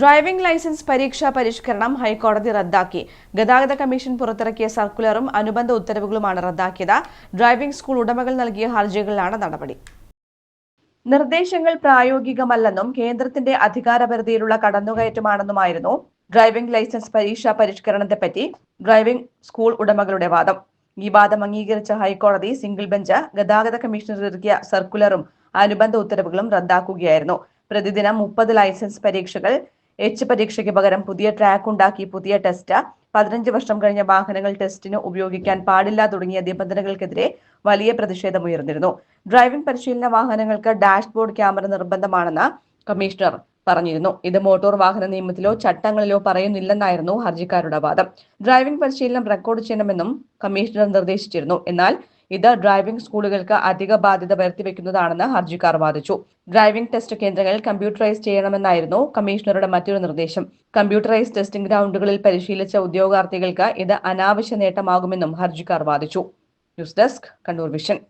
Driving licence പരീക്ഷാ പരിഷ്കരണം ഹൈക്കോടതി റദ്ദാക്കി. ഗതാഗത കമ്മീഷൻ പുറത്തിറക്കിയ സർക്കുലറും അനുബന്ധ ഉത്തരവുകളുമാണ് റദ്ദാക്കിയത്. ഡ്രൈവിംഗ് സ്കൂൾ ഉടമകൾ നൽകിയ ഹർജികളിലാണ് നടപടി. നിർദ്ദേശങ്ങൾ പ്രായോഗികമല്ലെന്നും കേന്ദ്രത്തിന്റെ അധികാരപരിധിയിലുള്ള കടന്നുകയറ്റമാണെന്നുമായിരുന്നു ഡ്രൈവിംഗ് ലൈസൻസ് പരീക്ഷാ പരിഷ്കരണത്തെപ്പറ്റി ഡ്രൈവിംഗ് സ്കൂൾ ഉടമകളുടെ വാദം. ഈ വാദം അംഗീകരിച്ച ഹൈക്കോടതി സിംഗിൾ ബെഞ്ച് ഗതാഗത കമ്മീഷണർ ഇറക്കിയ സർക്കുലറും അനുബന്ധ ഉത്തരവുകളും റദ്ദാക്കുകയായിരുന്നു. പ്രതിദിനം മുപ്പത് ലൈസൻസ് പരീക്ഷകൾ എച്ച് പരീക്ഷയ്ക്ക് പകരം പുതിയ ട്രാക്ക് ഉണ്ടാക്കി പുതിയ ടെസ്റ്റ് പതിനഞ്ച് വർഷം കഴിഞ്ഞ വാഹനങ്ങൾ ടെസ്റ്റിന് ഉപയോഗിക്കാൻ പാടില്ല തുടങ്ങിയ നിബന്ധനകൾക്കെതിരെ വലിയ പ്രതിഷേധമുയർന്നിരുന്നു ഡ്രൈവിംഗ് പരിശീലന വാഹനങ്ങൾക്ക് ഡാഷ്ബോർഡ് ക്യാമറ നിർബന്ധമാണെന്ന് കമ്മീഷണർ പറഞ്ഞിരുന്നു. ഇത് മോട്ടോർ വാഹന നിയമത്തിലോ ചട്ടങ്ങളിലോ പറയുന്നില്ലെന്നായിരുന്നു ഹർജിക്കാരുടെ വാദം. ഡ്രൈവിംഗ് പരിശീലനം റെക്കോർഡ് ചെയ്യണമെന്നും കമ്മീഷണർ നിർദ്ദേശിച്ചിരുന്നു. എന്നാൽ ഇത് ഡ്രൈവിംഗ് സ്കൂളുകൾക്ക് അധിക ബാധ്യത വരുത്തിവെക്കുന്നതാണെന്ന് ഹർജിക്കാർ വാദിച്ചു. ഡ്രൈവിംഗ് ടെസ്റ്റ് കേന്ദ്രങ്ങൾ കമ്പ്യൂട്ടറൈസ് ചെയ്യണമെന്നായിരുന്നു കമ്മീഷണറുടെ മറ്റൊരു നിർദ്ദേശം. കമ്പ്യൂട്ടറൈസ് ടെസ്റ്റിംഗ് ഗ്രൗണ്ടുകളിൽ പരിശീലിച്ച ഉദ്യോഗാർത്ഥികൾക്ക് ഇത് അനാവശ്യ നേട്ടമാകുമെന്നും ഹർജിക്കാർ വാദിച്ചു. News desk Kannur vision.